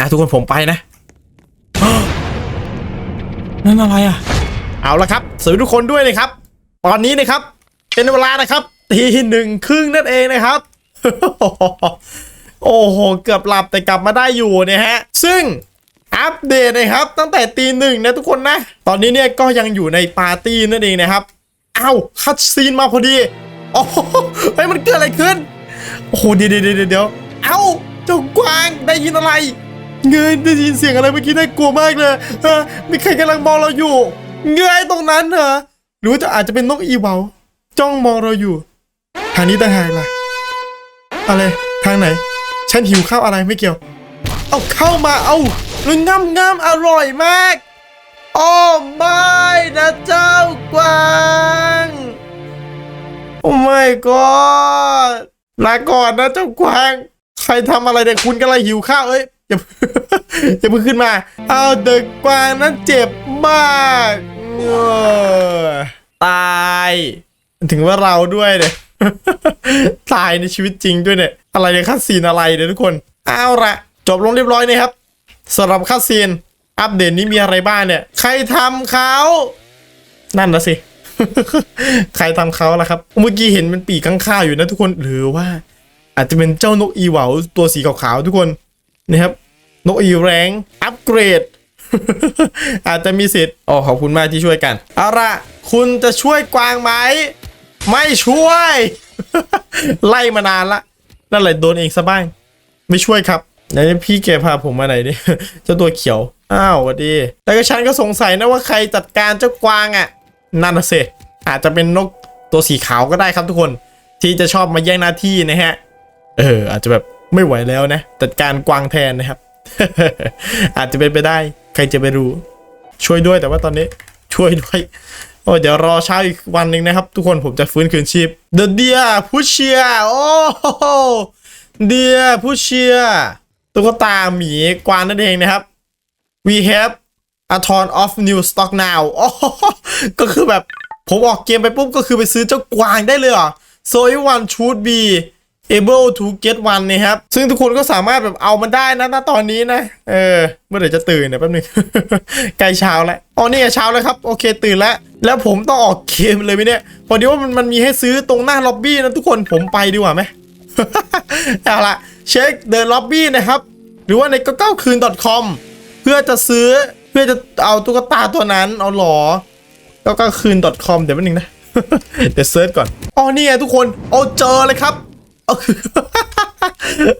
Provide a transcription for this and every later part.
อะทุกคนผมไปนะนั่นอะไรอะ เอาละครับสวัสดีทุกคนด้วยนะครับ ตอนนี้นะครับ เป็นเวลานะครับตีหนึ่งครึ่งนั่นเองนะครับ โอ้โห เกือบหลับแต่กลับมาได้อยู่เนี่ยฮะ ซึ่งอัปเดตนะครับ ตั้งแต่ตีหนึ่งนะทุกคนนะ ตอนนี้เนี่ยก็ยังอยู่ในปาร์ตี้นั่นเองนะครับเอ้าคัดซีนมาพอดีโอ้โหเฮ้ยมันเกิดอะไรขึ้น โอ้โหเดี๋ยวเดี๋ยวเดี๋ยวเดี๋ยวเอ้าเจ้ากวางได้ยินอะไร เงยได้ยินเสียงอะไรเมื่อกี้น่ากลัวมากเลยเออมีใครกำลังมองเราอยู่ เงยตรงนั้นเหรอหรือว่าจะอาจจะเป็นนกอีเหวาจ้องมองเราอยู่ทางนี้ต่างหากล่ะอะไรทางไหน ฉันหิวข้าวอะไรไม่เกี่ยว เอาเข้ามาเอาแล้วง่ำง่ำอร่อยมากโอ้ไม่นะเจ้ากวางโอ้ไม่ก็ลาก่อนนะเจ้ากวาง ใครทำอะไรเนี่ยคุณกำลังหิวข้าวเอ้ย อย่าอย่าเพิ่งขึ้นมา เอาเด็กกวางนั้นเจ็บมากเออตาย ถึงว่าเราด้วยเนี่ยตายในชีวิตจริงด้วยเนี่ย อะไรเนี่ยคัดซีนอะไรเนี่ยทุกคน เอาละจบลงเรียบร้อยนะครับสำหรับคัดซีนอัปเดตนี้มีอะไรบ้างเนี่ย ใครทำเขา นั่นนะสิ ใครทำเขาล่ะครับ เมื่อกี้เห็นเป็นปีกข้างข้าวอยู่นะทุกคน หรือว่า อาจจะเป็นเจ้านกอีเหวาตัวสีขาวๆทุกคนนะครับ นกอีแรงอัปเกรด อาจจะมีสิทธิ์อ๋อขอบคุณมากที่ช่วยกันเอาละคุณจะช่วยกวางไหม ไม่ช่วย ไล่มานานละ นั่นแหละโดนเองซะบ้าง ไม่ช่วยครับไหนพี่แกพาผมมาไหนดิเจ้าตัวเขียว อ้าวสวัสดีแต่ก็ฉันก็สงสัยนะว่าใครจัดการเจ้ากวางอะ่ะ นั่นน่ะสิอาจจะเป็นนกตัวสีขาวก็ได้ครับทุกคน ที่จะชอบมาแย่งหน้าที่นะฮะ เออ อาจจะแบบไม่ไหวแล้วนะ จัดการกวางแทนนะครับ อาจจะเป็นไปได้ ใครจะไปรู้ ช่วยด้วยแต่ว่าตอนนี้ช่วยด้วยโอ้เดี๋ยวรอเช้าอีกวันหนึ่งนะครับ ทุกคนผมจะฟื้นคืนชีพ The Deer Pusher โอ้โห Deer Pusher ตุ๊กตาหมีกวางนั่นเองนะครับ We have a ton of new stock now โอ้ก็คือแบบผมออกเกมไปปุ๊บก็คือไปซื้อเจ้ากวางได้เลยเหรอ so everyone should be able to get one นะครับ ซึ่งทุกคนก็สามารถแบบเอามันได้นะณตอนนี้นะ เออ เมื่อไหร่จะตื่นเนี่ยแป๊บนึง ใกล้เช้าแล้ว อ๋อนี่เช้าแล้วครับ โอเคตื่นแล้ว แล้วผมต้องออกเกมเลยไหมเนี่ย พอดีว่ามันมันมีให้ซื้อตรงหน้าล็อบบี้นะทุกคน ผมไปดีกว่าไหมเอาละเช็คเดินล็อบบี้นะครับ หรือว่าในก็เก้าคืน .com เพื่อจะซื้อเพื่อจะเอาตุ๊กตาตัวนั้น เอาหรอ ก็ก็คืน .com เดี๋ยวแป๊บนึงนะ เดี๋ยวเซิร์ชก่อน อ๋อนี่ไงทุกคนโอ้เจอเลยครับ เอา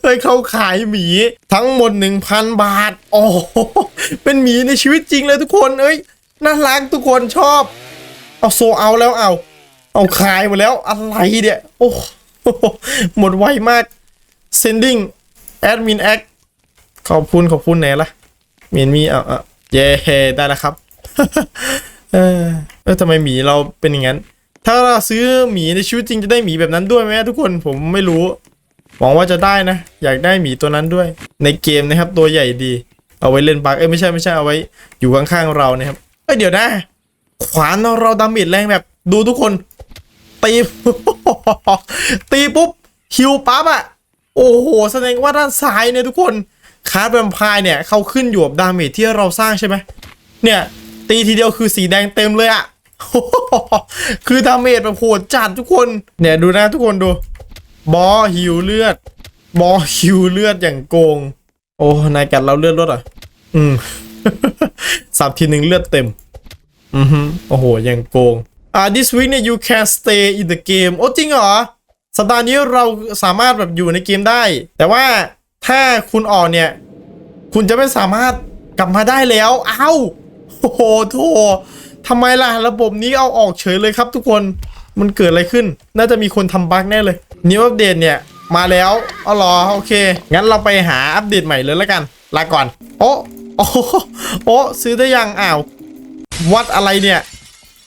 เฮ้ยเขาขายหมีทั้งหมด 1,000 บาท โอ้เป็นหมีในชีวิตจริงเลยทุกคนเอ้ยน่ารักทุกคนชอบ เอาโซเอาแล้วเอา เอาขายหมดแล้วอะไรเนี่ยโอ้หมดไวมาก sending admin act ขอบคุณขอบคุณไหนล่ะเมียนมีเอาเอาเย้ได้แล้วครับเออเออทำไมหมีเราเป็นอย่างนั้น ถ้าเราซื้อหมีในชีวิตจริงจะได้หมีแบบนั้นด้วยไหมทุกคนผมไม่รู้หวังว่าจะได้นะ อยากได้หมีตัวนั้นด้วย ในเกมนะครับตัวใหญ่ดี เอาไว้เล่นบักเอ้ยไม่ใช่ไม่ใช่เอาไว้ อยู่ข้างๆเรานะครับเอ้ยเดี๋ยวนะ ขวานเราดาเมจแรงแบบดูทุกคน ตีตีปุ๊บฮิวปั๊บอะโอ้โหแสดงว่าด้านซ้ายเนี่ยทุกคนคาร์ดแวมไพร์เนี่ยเขาขึ้นอยู่กับดาเมจที่เราสร้างใช่ไหมเนี่ย ตีทีเดียวคือสีแดงเต็มเลยอะ คือดาเมจแบบโหดจัดทุกคน เนี่ยดูนะทุกคนดู บอหิวเลือด บอหิวเลือดอย่างโกง โอ้นายกัดเราเลือดลดเหรอะ อืมสับทีหนึ่งเลือดเต็ม อือฮึโอ้โหอย่างโกง อ่า this week เนี่ย you can stay in the game โอ้จริงเหรอ สัปดาห์นี้เราสามารถแบบอยู่ในเกมได้ แต่ว่าถ้าคุณออกเนี่ย คุณจะไม่สามารถกลับมาได้แล้ว เอ้าโอ้โหโถ ทำไมล่ะระบบนี้เอาออกเฉยเลยครับ ทุกคนมันเกิดอะไรขึ้น น่าจะมีคนทำบั๊กแน่เลยนิวอัปเดตเนี่ย มาแล้วอาเหรอโอเค งั้นเราไปหาอัปเดตใหม่เลยแล้วกัน ลาก่อน โอ้โอ้โอ้ซื้อได้ยังอ้าว วัดอะไรเนี่ย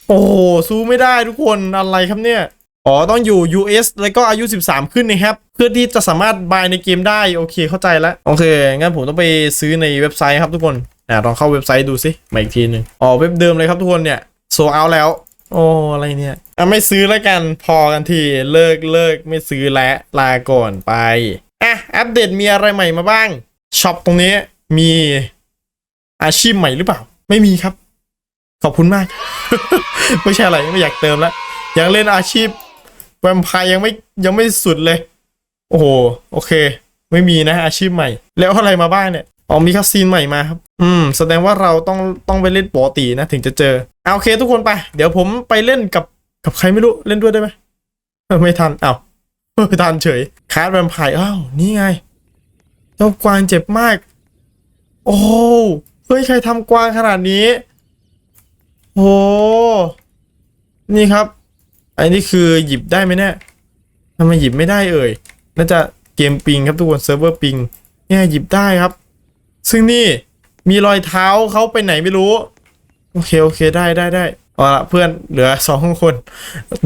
โอ้โหสู้ไม่ได้ทุกคนอะไรครับเนี่ยอ๋อต้องอยู่ US แล้วก็อายุ 13 ขึ้นนะครับ เพื่อที่จะสามารถบายในเกมได้ โอเคเข้าใจแล้ว โอเค งั้นผมต้องไปซื้อในเว็บไซต์ครับทุกคน อ่าลองเข้าเว็บไซต์ดูสิมาอีกทีหนึ่งอ๋อเว็บเดิมเลยครับทุกคนเนี่ยโซเอาแล้ว โอ้อะไรเนี่ยอะไม่ซื้อแล้วกันพอกันทีเลิกเลิกไม่ซื้อแล้วลาก่อนไปอะอัปเดตมีอะไรใหม่มาบ้างช็อปตรงนี้มีอาชีพใหม่หรือเปล่า ไม่มีครับ ขอบคุณมาก ไม่ใช่อะไรไม่อยากเติมแล้วยังเล่นอาชีพแวมไพร์ยังไม่ยังไม่สุดเลย โอ้โห โอเค ไม่มีนะอาชีพใหม่ แล้วอะไรมาบ้างเนี่ย อ๋อมีคัสซีนใหม่มาครับ อืม แสดงว่าเราต้องต้องไปเล่นปกตินะถึงจะเจอเอาโอเคทุกคนไป เดี๋ยวผมไปเล่นกับกับใครไม่รู้เล่นด้วยได้ไหมไม่ทันเอ้าทันเฉยคาร์ดแวมไพร์อ้าวนี่ไง เจ้ากวางเจ็บมาก โอ้เฮ้ยใครทำกวางขนาดนี้โอ้นี่ครับ อันนี้คือหยิบได้ไหมเนี่ยทำไมหยิบไม่ได้เอ่ยน่าจะเกมปิงครับทุกคนเซิร์ฟเวอร์ปิงเนี่ยหยิบได้ครับ ซึ่งนี่มีรอยเท้าเขาไปไหนไม่รู้ โอเคโอเคได้ได้ได้เอาละเพื่อนเหลือสองคน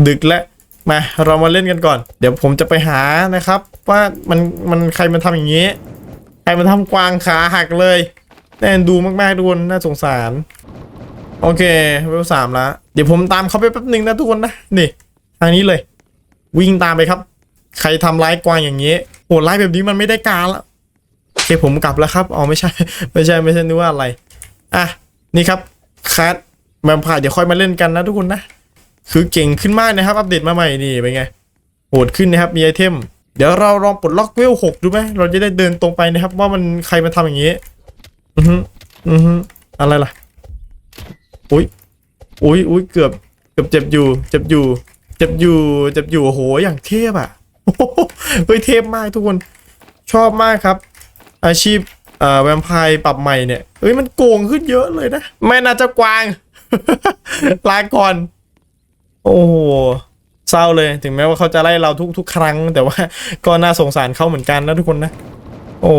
ดึกแล้วมาเรามาเล่นกันก่อน เดี๋ยวผมจะไปหานะครับ ว่ามันมันใครมันทำอย่างนี้ ใครมันทำกวางขาหักเลยแน่นดูมากๆทุกคนน่าสงสาร โอเคเวลสามละเดี๋ยวผมตามเขาไปแป๊บหนึ่งนะทุกคนนะนี่ทางนี้เลย วิ่งตามไปครับ ใครทำร้ายกวางอย่างนี้โหร้ายแบบนี้มันไม่ได้การละ เคผมกลับแล้วครับอ๋อไม่ใช่ไม่ใช่ไม่ใช่นึกว่าอะไรอะนี่ครับคัดแวมพร์เดี๋ยวค่อยมาเล่นกันนะทุกคนนะ คือเก่งขึ้นมากนะครับ อัปเดตมาใหม่นี่เป็นไงโหดขึ้นนะครับมีไอเทม เดี๋ยวเราลองปลดล็อกเวลหกดูไหมเราจะได้เดินตรงไปนะครับ ว่ามันใครมาทำอย่างนี้อือฮึอือฮึอะไรล่ะอุ้ยอุ้ยอุ้ยเกือบเกือบเจ็บอยู่ เจ็บอยู่ เจ็บอยู่ เจ็บอยู่โอ้โหอย่างเทพอะเฮ้ยเทพมากทุกคนชอบมากครับ อาชีพเอ่อแวมไพร์ปรับใหม่เนี่ยเอ้ยมันโกงขึ้นเยอะเลยนะแม่น่าจะกวาง ลาก่อน โอ้โหเศร้าเลยถึงแม้ว่าเขาจะไล่เราทุกทุกครั้ง แต่ว่าก็น่าสงสารเขาเหมือนกันนะทุกคนนะ โอ้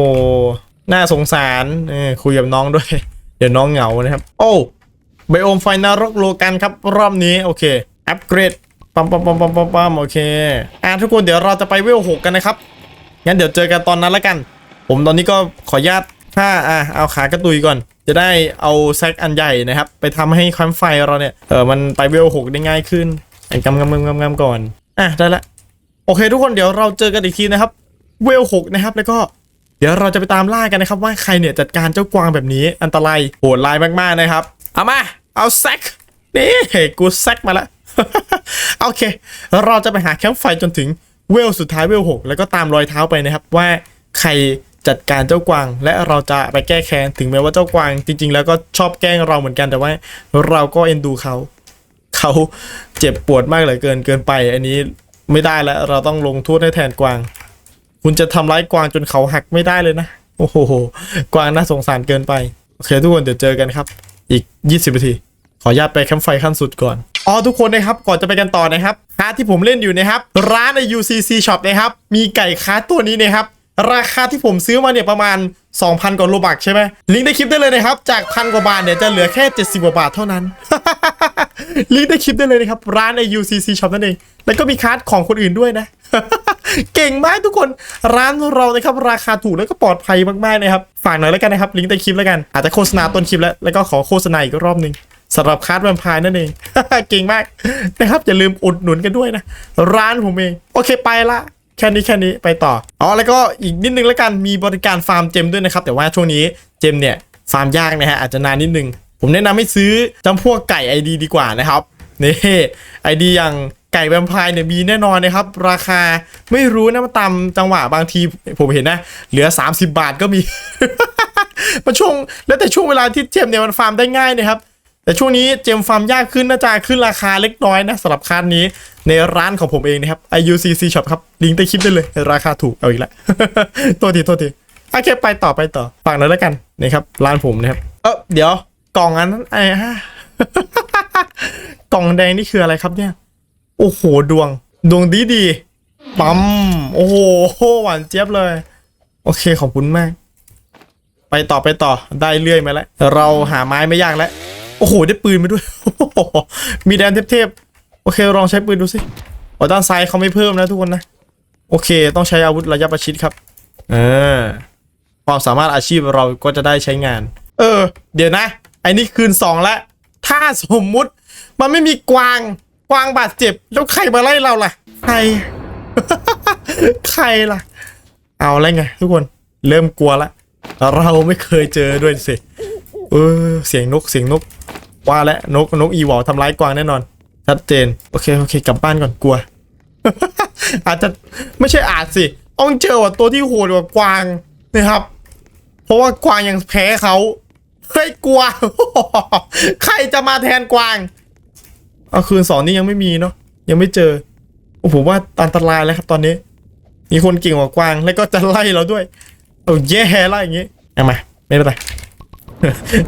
น่าสงสารเออคุยกับน้องด้วย เดี๋ยวน้องเหงานะครับ โอ้ไบโอมไฟนรกโลกันครับ รอบนี้โอเคอัปเกรดปั๊มปั๊มปั๊มปั๊มปั๊มปั๊มโอเคอะทุกคนเดี๋ยวเราจะไปเวลหกกันนะครับงั้นเดี๋ยวเจอกันตอนนั้นละกัน ผมตอนนี้ก็ขออนุญาตถ้าอะเอาขากระตุยก่อน จะได้เอาแซกอันใหญ่นะครับ ไปทำให้คมป์ไฟเราเนี่ยเออมันไปเวลหกได้ง่ายขึ้นไอ้กำกำกำกำกำก่อนอะได้ละโอเคทุกคนเดี๋ยวเราเจอกันอีกทีนะครับ เวลหกนะครับแล้วก็เดี๋ยวเราจะไปตามล่ากันนะครับ ว่าใครเนี่ยจัดการเจ้ากวางแบบนี้อันตรายโหดร้ายมากๆนะครับ เอามา เอาแซกนี่กูแซกมาละโอเค เราจะไปหาแคมป์ไฟจนถึงเวลสุดท้ายเวลหกแล้วก็ตามรอยเท้าไปนะครับว่าใคร จัดการเจ้ากวาง และเราจะไปแก้แค้นถึงแม้ว่าเจ้ากวางจริง ๆ แล้วก็ชอบแกล้งเราเหมือนกันแต่ว่าเราก็เอ็นดูเขาเขาเจ็บปวดมากเหลือเกินเกินไป อันนี้ไม่ได้แล้วเราต้องลงโทษให้แทนกวาง คุณจะทำร้ายกวางจนเขาหักไม่ได้เลยนะโอ้โหกวางน่าสงสารเกินไปโอเคทุกคนเดี๋ยวเจอกันครับ อีก 20นาที ขออนุญาตไปแคมป์ไฟขั้นสุดก่อนอ๋อทุกคนนะครับก่อนจะไปกันต่อนะครับคาที่ผมเล่นอยู่นะครับ ร้านใน UCC Shop นะครับ มีไก่ค้าตัวนี้นะครับ ราคาที่ผมซื้อมาเนี่ยประมาณ 2,000 กว่าโลบักใช่ไหมลิงก์ในคลิปได้เลยนะครับ จากพันกว่าบาทเนี่ยจะเหลือแค่ 70 กว่าบาทเท่านั้น ลิงก์ในคลิปได้เลยนะครับ ร้านใน UCC Shop นั่นเอง แล้วก็มีคาร์ดของคนอื่นด้วยนะ เก่งมากทุกคน ร้านเรานะครับราคาถูกแล้วก็ปลอดภัยมากๆนะครับ ฝากหน่อยแล้วกันนะครับลิงก์ใต้คลิปแล้วกัน อาจจะโฆษณาต้นคลิปแล้ว แล้วก็ขอโฆษณาอีกรอบหนึ่งสำหรับคาร์ดแวมไพร์นั่นเอง เก่งมากนะครับอย่าลืมอุดหนุนกันด้วยนะ ร้านผมเอง โอเคไปละ แค่นี้แค่นี้ไปต่ออ๋อแล้วก็อีกนิดนึงแล้วกันมีบริการฟาร์มเจมด้วยนะครับแต่ว่าช่วงนี้เจมเนี่ยฟาร์มยากนะฮะอาจจะนานนิดนึง ผมแนะนำให้ซื้อจำพวกไก่ ID ดีกว่านะครับนี่ไอดีอย่างไก่แวมไพร์เนี่ยมีแน่นอนนะครับ ราคาไม่รู้นะมาตามจังหวะบางทีผมเห็นนะ เหลือ 30 บาทก็มีมาช่วงแล้วแต่ช่วงเวลาที่เจมเนี่ยมันฟาร์มได้ง่ายนะครับ แต่ช่วงนี้เจมฟาร์มยากขึ้นน่าจะขึ้นราคาเล็กน้อยนะสำหรับคาร์ดนี้ในร้านของผมเองนะครับ IUCC Shop ครับลิงก์ใต้คลิปได้เลย ราคาถูกเอาอีกแล้วโทษทีโทษทีโอเคไปต่อไปต่อฝากหน่อยแล้วกันนะครับร้านผมนะครับเออเดี๋ยวกล่องอันนั้นไอ้ฮะกล่องแดงนี่คืออะไรครับเนี่ย โอ้โหดวง ดวงดีดีปั๊มโอ้โหหวานเจี๊ยบเลย โอเคขอบคุณมาก ไปต่อไปต่อได้เรื่อยมาแล้ว เราหาไม้ไม่ยากแล้ว โอ้โห ได้ปืนมาด้วย มีแดนเทพๆ โอเค ลองใช้ปืนดูสิอ๋อด้านซ้ายเขาไม่เพิ่มนะทุกคนนะ โอเค ต้องใช้อาวุธระยะประชิดครับ เออ ความสามารถอาชีพเราก็จะได้ใช้งาน เออ เดี๋ยวนะ ไอ้นี่คืนสองแล้วถ้าสมมุติ มันไม่มีกวาง กวางบาดเจ็บ แล้วใครมาไล่เราล่ะ ใคร ใครล่ะ เอาแล้วไงทุกคน เริ่มกลัวละ เราไม่เคยเจอด้วยสิ เออเสียงนกเสียงนกว่าแล้วนกนกอีวอลทำร้ายกวางแน่นอนชัดเจนโอเคโอเค กลับบ้านก่อนกลัว อาจจะไม่ใช่อาจสิต้องเจอว่าตัวที่โหดกว่ากวางนะครับ เพราะว่ากวางยังแพ้เขาเฮ้ยกลัวใครจะมาแทนกวางเอาคืนสองนี้ยังไม่มีเนาะยังไม่เจอโอ้ผมว่าอันตรายแล้วครับตอนนี้ มีคนเก่งกว่ากวางแล้วก็จะไล่เราด้วย เอาแย่แล้วอย่างงี้เอามาไม่เป็นไร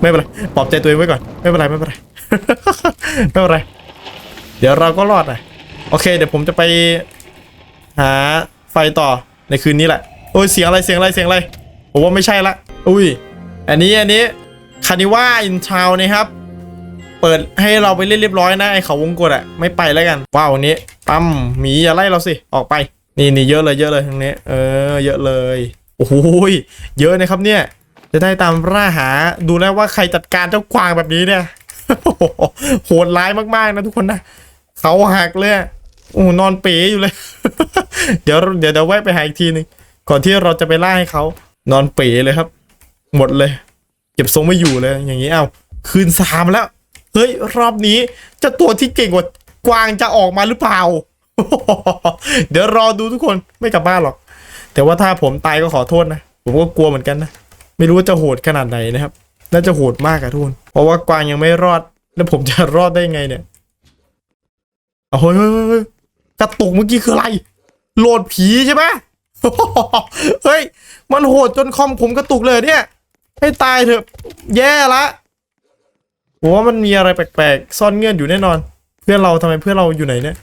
ไม่เป็นไรปลอบใจตัวเองไว้ก่อน ไม่เป็นไรไม่เป็นไรไม่เป็นไร เดี๋ยวเราก็รอดนะโอเค เดี๋ยวผมจะไปหาไฟต่อในคืนนี้แหละโอ้ยเสียงอะไรเสียงอะไรเสียงอะไรผมว่าไม่ใช่ละอุ้ย อันนี้อันนี้คานิว่าอินชาวนะครับ เปิดให้เราไปเล่นเรียบร้อยนะไอเขาวงกดอะไม่ไปแล้วกัน ว้าววันนี้ปั๊มหมีอย่าไล่เราสิออกไป นี่นี่เยอะเลยเยอะเลยตรงนี้ เออ เยอะเลยโอ้โหยเยอะนะครับเนี่ย จะได้ตามล่าหาดูแล้วว่าใครจัดการเจ้ากวางแบบนี้เนี่ยโหดร้ายมากๆนะทุกคนนะเขาหักเลยโอ้นอนเป๋อยู่เลย เดี๋ยวเดี๋ยวเดี๋ยวแวะไปหาอีกทีหนึ่งก่อนที่เราจะไปล่าให้เขานอนเป๋เลยครับ หมดเลย เก็บทรงไม่อยู่เลย อย่างนี้เอ้าคืนสามแล้ว เฮ้ย รอบนี้เจะตัวที่เก่งกว่ากวางจะออกมาหรือเปล่า เดี๋ยวรอดูทุกคนไม่กลับบ้านหรอก แต่ว่าถ้าผมตายก็ขอโทษนะ ผมก็กลัวเหมือนกันนะ ไม่รู้ว่าจะโหดขนาดไหนนะครับ น่าจะโหดมากอะทุกคนเพราะว่ากวางยังไม่รอด แล้วผมจะรอดได้ไงเนี่ยเอาเฮ้ยเฮ้ยเฮ้ยเฮ้ยกระตุกเมื่อกี้คืออะไร โหลดผีใช่ไหมเฮ้ย มันโหดจนคอมผมกระตุกเลยเนี่ย ให้ตายเถอะ แย่ละผมว่ามันมีอะไรแปลกๆ ซ่อนเงื่อนอยู่แน่นอน เพื่อนเราทำไมเพื่อนเราอยู่ไหนเนี่ย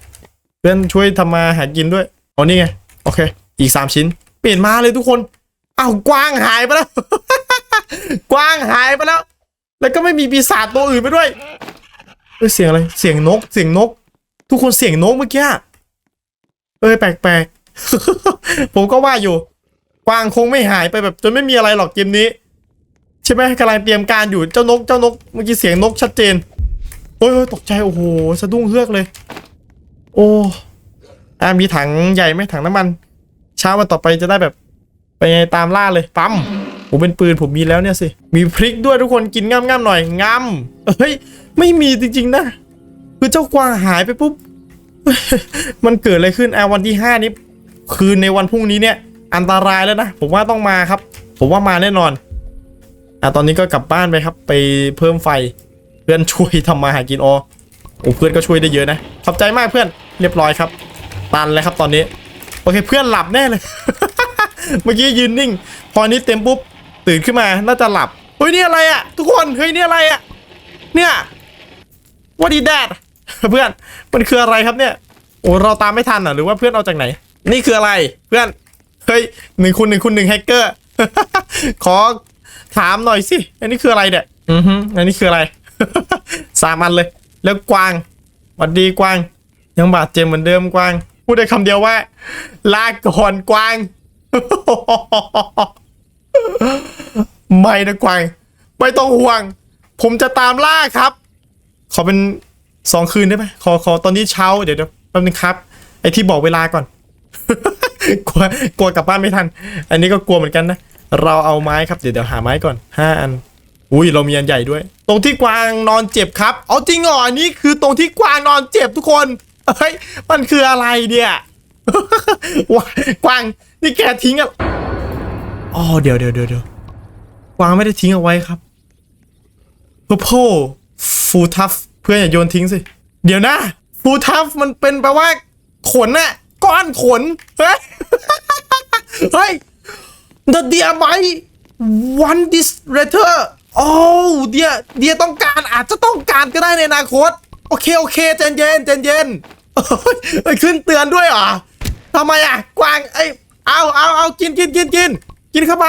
เพื่อนช่วยทำมาหากินด้วย อ๋อนี่ไง โอเค อีกสามชิ้น เปลี่ยนมาเลยทุกคน เอ้ากวางหายไปแล้ว กวางหายไปแล้ว แล้วก็ไม่มีปีศาจตัวอื่นไปด้วยเอ้ยเสียงอะไร เสียงนก เสียงนก ทุกคนเสียงนกเมื่อกี้อะเอ้ยแปลกๆ ผมก็ว่าอยู่ กวางคงไม่หายไปแบบจนไม่มีอะไรหรอกเกมนี้ ใช่ไหมกำลังเตรียมการอยู่ เจ้านก เจ้านก เมื่อกี้เสียงนกชัดเจนโอ้ยโอ้ยตกใจ โอ้โห สะดุ้งเฮือกเลย โอ้อ่ามีถังใหญ่ไหมถังน้ำมัน เช้าวันต่อไปจะได้แบบ ไปตามล่าเลยปั๊มผมเป็นปืนผมมีแล้วเนี่ยสิมีพริกด้วยทุกคนกินง่ำๆหน่อยง่ำเฮ้ยไม่มีจริงๆนะคือเจ้ากวางหายไปปุ๊บมันเกิดอะไรขึ้นอะวันที่ห้านี้คืนในวันพรุ่งนี้เนี่ย อันตรายแล้วนะผมว่าต้องมาครับ ผมว่ามาแน่นอนอะตอนนี้ก็กลับบ้านไปครับ ไปเพิ่มไฟเพื่อนช่วยทำมาหากินอ๋อโอ้เพื่อนก็ช่วยได้เยอะนะขอบใจมากเพื่อนเรียบร้อยครับ ตันเลยครับตอนนี้โอเคเพื่อนหลับแน่เลย เมื่อกี้ยืนนิ่ง พอนี้เต็มปุ๊บตื่นขึ้นมาน่าจะหลับเฮ้ยนี่อะไรอะทุกคนเฮ้ยนี่อะไรอะเนี่ยว่าดีแดดเพื่อนมันคืออะไรครับเนี่ยโอ้เราตามไม่ทันอะหรือว่าเพื่อนเอาจากไหน นี่คืออะไรเพื่อนเฮ้ยหนึ่งคูณหนึ่งคูณหนึ่งแฮกเกอร์ขอถามหน่อยสิอันนี้คืออะไรเนี่ยอือฮึอันนี้คืออะไรสามอันเลย แล้วกวางหวัดดีกวาง ยังบาดเจ็บเหมือนเดิมกวางพูดได้คำเดียวว่า ลาก่อนกวาง ไม่นะกวางไม่ต้องห่วง ผมจะตามล่าครับ ขอเป็นสองคืนได้ไหมขอขอตอนนี้เช้าเดี๋ยวเดี๋ยวแป๊บนึงครับ ไอที่บอกเวลาก่อน กลัวกลัวกลับบ้านไม่ทัน อันนี้ก็กลัวเหมือนกันนะ เราเอาไม้ครับเดี๋ยวเดี๋ยวหาไม้ก่อนห้าอัน อุ้ยเรามีอันใหญ่ด้วย ตรงที่กวางนอนเจ็บครับ เอาจริงเหรออันนี้คือตรงที่กวางนอนเจ็บทุกคนเฮ้ยมันคืออะไรเนี่ยกวาง นี่แกทิ้งอะอ๋อเดี๋ยวเดี๋ยวเดี๋ยวเดี๋ยวกวางไม่ได้ทิ้งเอาไว้ครับเพโพฟูทัฟเพื่อนอย่าโยนทิ้งสิ เดี๋ยวนะ ฟูทัฟมันเป็นแปลว่า ขนน่ะ ก้อนขน เฮ้ย เฮ้ย The dear my want this letter โอ้เดียเดียต้องการอาจจะต้องการก็ได้ในอนาคต โอเค โอเคใจเย็นใจเย็นเอ้ยเอ้ยขึ้นเตือนด้วยเหรอทำไมอะ กวางเอ้ เอาเอาเอากินกินกินกินกินเข้าไป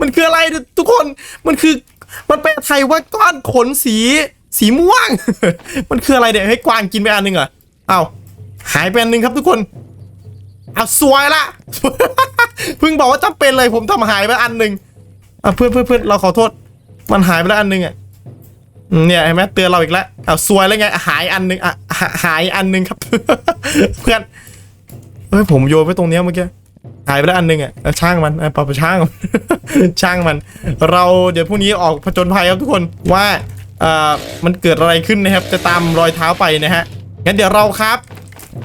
มันคืออะไรทุกคน มันคือ มันเป็นไทยว่าก้อนขนสี สีม่วง มันคืออะไรเดี๋ยวให้กวางกินไปอันหนึ่งเหรอเอาหายไปอันหนึ่งครับทุกคน เอาสวยละ เพิ่งบอกว่าจำเป็นเลยผมทำหายไปอันหนึ่งอะเพื่อนเพื่อนเพื่อนเราขอโทษ มันหายไปแล้วอันหนึ่งอะเนี่ยเห็นไหมเตือนเราอีกแล้วเอาสวยแล้วไง หายอันหนึ่งอะหายอันหนึ่งครับ เพื่อน เฮ้ยผมโยนไว้ตรงเนี้ยเมื่อกี้หายไปแล้วอันหนึงอะช่างมันปล่อยไปช่างมันช่างมัน เราเดี๋ยวพรุ่งนี้ออกผจญภัยครับทุกคนว่าเอ่อมันเกิดอะไรขึ้นนะครับ จะตามรอยเท้าไปนะฮะงั้นเดี๋ยวเราครับ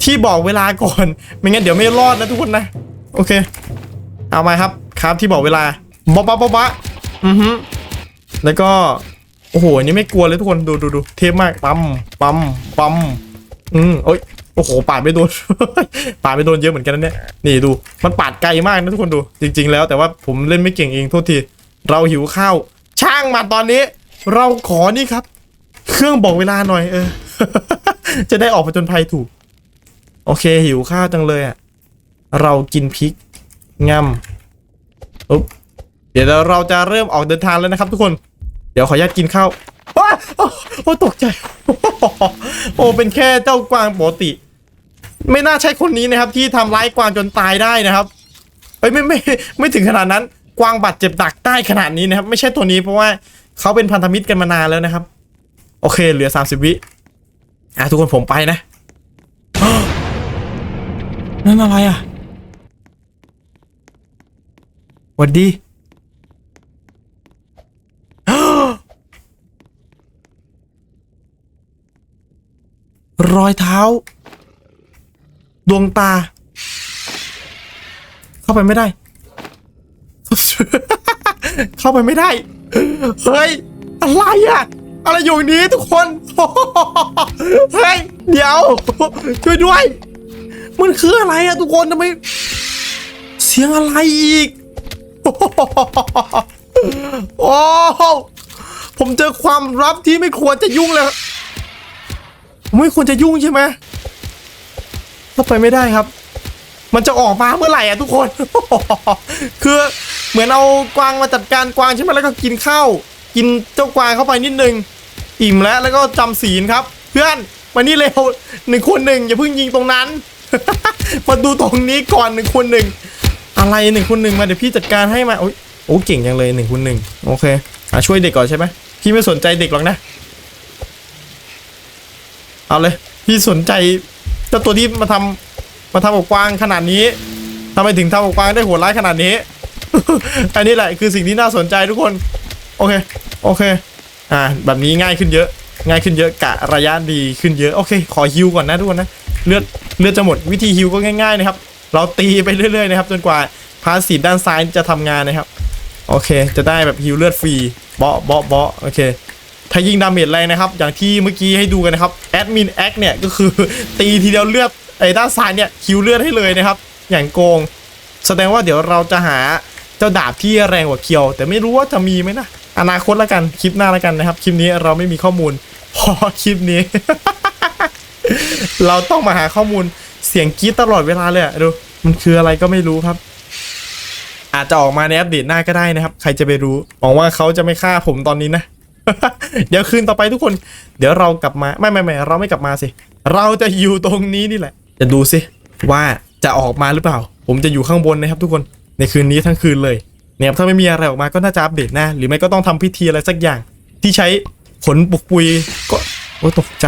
ที่บอกเวลาก่อนไม่งั้นเดี๋ยวไม่รอดนะทุกคนนะ โอเค เอามาครับครับที่บอกเวลาบ๊อบบ๊อบบ๊อบบ๊อบอือฮึแล้วก็โอ้โหอันนี้ไม่กลัวเลยทุกคนดูดูดูเทพมากปั๊มปั๊มปั๊มอืมโอ้ย โอ้โหปาดไม่โดน ปาดไม่โดนเยอะเหมือนกันนะเนี่ยนี่ดูมันปาดไกลมากนะทุกคนดู จริง ๆ แล้วแต่ว่าผมเล่นไม่เก่งเองโทษที เราหิวข้าว ช่างมาตอนนี้ เราขอนี่ครับ เครื่องบอกเวลาหน่อยเออ จะได้ออกผจญภัยถูก โอเคหิวข้าวจังเลยอะเรากินพริกง่ำอุ๊บเดี๋ยวเราจะเริ่มออกเดินทางแล้วนะครับ ทุกคน เดี๋ยวขออนุญาตกินข้าวว้าโอ้ตกใจ โอ้เป็นแค่เจ้ากวางปกติ ไม่น่าใช่คนนี้นะครับ ที่ทำร้ายกวางจนตายได้นะครับเอ้ยไม่ไม่ไม่ไม่ถึงขนาดนั้น กวางบาดเจ็บดักได้ขนาดนี้นะครับ ไม่ใช่ตัวนี้เพราะว่าเขาเป็นพันธมิตรกันมานานแล้วนะครับ โอเค เหลือ30วิอะทุกคนผมไปนะนั่นอะไรอะวัดดีรอยเท้า ดวงตา เข้าไปไม่ได้ เข้าไปไม่ได้ เฮ้ย อะไรอะอะไรอยู่นี้ทุกคน เฮ้ย เดี๋ยว ช่วยด้วย มันคืออะไรอะทุกคนทำไม เสียงอะไรอีก โอ้ผมเจอความลับที่ไม่ควรจะยุ่งเลย ไม่ควรจะยุ่งใช่ไหม เข้าไปไม่ได้ครับ มันจะออกมาเมื่อไหร่อะทุกคน คือเหมือนเอากวางมาจัดการกวางใช่ไหมแล้วก็กินข้าวกินเจ้ากวางเข้าไปนิดนึง อิ่มแล้วแล้วก็จำศีลครับ เพื่อนมานี่เร็วหนึ่งคนหนึ่งอย่าเพิ่งยิงตรงนั้นมาดูตรงนี้ก่อนหนึ่งคนหนึ่งอะไรหนึ่งคนหนึ่งมาเดี๋ยวพี่จัดการให้มาโอ้ยโอ้เก่งจังเลยหนึ่งคนหนึ่งโอเคอะช่วยเด็กก่อนใช่ไหมพี่ไม่สนใจเด็กหรอกนะ เอาเลย พี่สนใจ จ้าตัวที่มาทำมาทำกับกวางขนาดนี้ทำไมถึงทำกับกวางได้โหดร้ายขนาดนี้ อันนี้แหละคือสิ่งที่น่าสนใจทุกคน โอเค โอเค อ่า แบบนี้ง่ายขึ้นเยอะ ง่ายขึ้นเยอะ กะระยะดีขึ้นเยอะ โอเค ขอฮิวก่อนนะทุกคนนะ เลือด เลือดจะหมด วิธีฮิวก็ง่ายๆนะครับ เราตีไปเรื่อยๆนะครับ จนกว่าพาสีด้านซ้ายจะทำงานนะครับ โอเค จะได้แบบฮิวเลือดฟรี เบาะเบาะเบาะโอเค ถ้ายิงดาเมจแรงนะครับ อย่างที่เมื่อกี้ให้ดูกันนะครับแอดมินแอคเนี่ยก็คือตีทีเดียวเลือดไอ้ด้านซ้ายเนี่ยคิวเลือดให้เลยนะครับ อย่างโกง แสดงว่าเดี๋ยวเราจะหาเจ้าดาบที่แรงกว่าเคียว แต่ไม่รู้ว่าจะมีไหมนะอนาคตแล้วกันคลิปหน้าแล้วกันนะครับ คลิปนี้เราไม่มีข้อมูลพอคลิปนี้ เราต้องมาหาข้อมูลเสียงกรีดตลอดเวลาเลยดูมันคืออะไรก็ไม่รู้ครับ อาจจะออกมาในอัปเดตหน้าก็ได้นะครับ ใครจะไปรู้หวังว่าเขาจะไม่ฆ่าผมตอนนี้นะ เดี๋ยวคืนต่อไปทุกคน เดี๋ยวเรากลับมาไม่ไม่ไม่เราไม่กลับมาสิ เราจะอยู่ตรงนี้นี่แหละ จะดูสิว่าจะออกมาหรือเปล่า ผมจะอยู่ข้างบนนะครับทุกคนในคืนนี้ทั้งคืนเลยเนี่ยถ้าไม่มีอะไรออกมาก็น่าจะอัปเดตน้าหรือไม่ก็ต้องทำพิธีอะไรสักอย่าง ที่ใช้ขนปุกปุยก็โอ้ตกใจ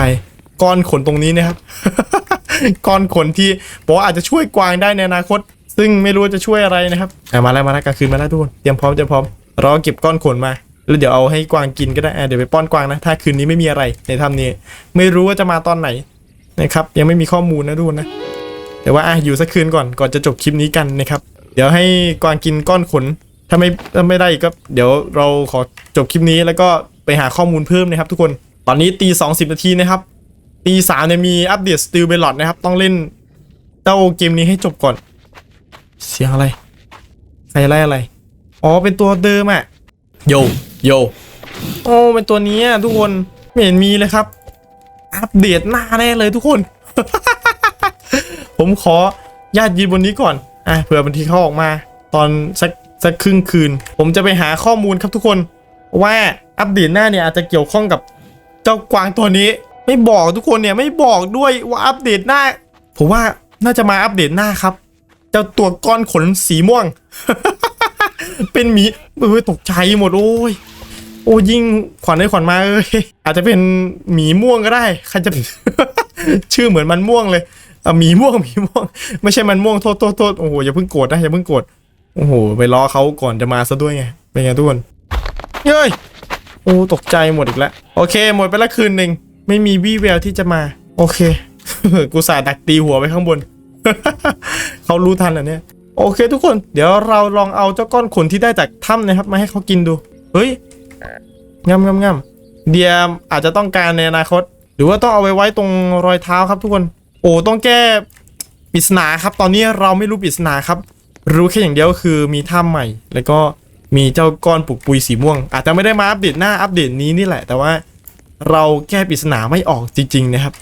ก้อนขนตรงนี้นะครับก้อนขนที่บอกว่าอาจจะช่วยกวางได้ในอนาคต ซึ่งไม่รู้จะช่วยอะไรนะครับมาแล้วมาแล้วกลางคืนมาแล้วทุกคนเตรียมพร้อมเตรียมพร้อมรอเก็บก้อนขนมา แล้วเดี๋ยวเอาให้กวางกินก็ได้เดี๋ยวไปป้อนกวางนะ ถ้าคืนนี้ไม่มีอะไรในถ้ำนี้ ไม่รู้ว่าจะมาตอนไหนนะครับยังไม่มีข้อมูลนะทุกคนนะ แต่ว่าอะอยู่สักคืนก่อนก่อนจะจบคลิปนี้กันนะครับ เดี๋ยวให้กวางกินก้อนขน ถ้าไม่ถ้าไม่ได้อีกก็เดี๋ยวเราขอจบคลิปนี้แล้วก็ไปหาข้อมูลเพิ่มนะครับ ทุกคนตอนนี้ตีสองสิบนาทีนะครับตีสามเนี่ยมีอัปเดตสติลเบลลอดนะครับ ต้องเล่นเจ้าเกมนี้ให้จบก่อน เสียงอะไรใครไล่อะไร อ๋อเป็นตัวเดิมอะโย โยโอ้เป็นตัวนี้ทุกคนไม่เห็นมีเลยครับ อัปเดตหน้าแน่เลยทุกคน ผมขอญาติยืนบนนี้ก่อนอะเผื่อบางทีเขาออกมา ตอนสักสักครึ่งคืน ผมจะไปหาข้อมูลครับทุกคน ว่าอัปเดตหน้าเนี่ยอาจจะเกี่ยวข้องกับเจ้ากวางตัวนี้ ไม่บอกทุกคนเนี่ยไม่บอกด้วยว่าอัปเดตหน้า ผมว่าน่าจะมาอัปเดตหน้าครับ เจ้าตัวก้อนขนสีม่วง เป็นหมีเออตกใจหมดโอ้ย โอ้ยิ่งขวัญได้ขวัญมาเอ้ยอาจจะเป็นหมีม่วงก็ได้ใครจะ ชื่อเหมือนมันม่วงเลยอะหมีม่วงหมีม่วง ไม่ใช่มันม่วงโทษโทษโทษโอ้โหอย่าเพิ่งโกรธนะอย่าเพิ่งโกรธโอ้โหไปล้อเขาก่อนจะมาซะด้วยไงเป็นไงทุกคนเฮ้ยโอ้ตกใจหมดอีกแล้วโอเค หมดไปละคืนหนึ่งไม่มีวี่แววที่จะมา โอเค กูสาดักตีหัวไปข้างบน เขารู้ทันเหรอเนี่ยโอเคทุกคน เดี๋ยวเราลองเอาเจ้าก้อนขนที่ได้จากถ้ำนะครับ มาให้เขากินดู เฮ้ย งามงามงามเดียมอาจจะต้องการในอนาคต หรือว่าต้องเอาไว้ไว้ตรงรอยเท้าครับทุกคน โอ้ต้องแก้ปริศนาครับ ตอนนี้เราไม่รู้ปริศนาครับ รู้แค่อย่างเดียวคือมีถ้ำใหม่ แล้วก็มีเจ้าก้อนปุกปุยสีม่วง อาจจะไม่ได้มาอัปเดตหน้าอัปเดตนี้นี่แหละ แต่ว่าเราแก้ปริศนาไม่ออกจริง ๆ นะครับ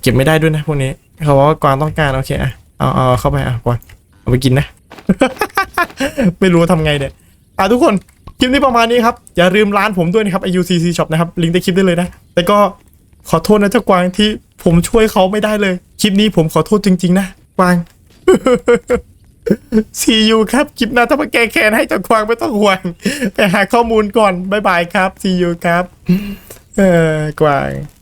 เก็บไม่ได้ด้วยนะพวกนี้เขาบอกว่ากวางต้องการโอเคอะเอาเอาเข้าไปอะกวางเอาไปกินนะ ไม่รู้ทำไงเนี่ยอะทุกคน คลิปนี้ประมาณนี้ครับ อย่าลืมร้านผมด้วยนะครับ IUCC Shop นะครับ ลิงก์ในคลิปได้เลยนะ แต่ก็ขอโทษนะเจ้ากวางที่ผมช่วยเขาไม่ได้เลย คลิปนี้ผมขอโทษจริง ๆ นะ กวางซียูครับ คลิปหน้าถ้ามาแก้แค้นให้เจ้ากวางไม่ต้องห่วง ไปหาข้อมูลก่อน บ๊ายบายครับซียูครับ เออกวาง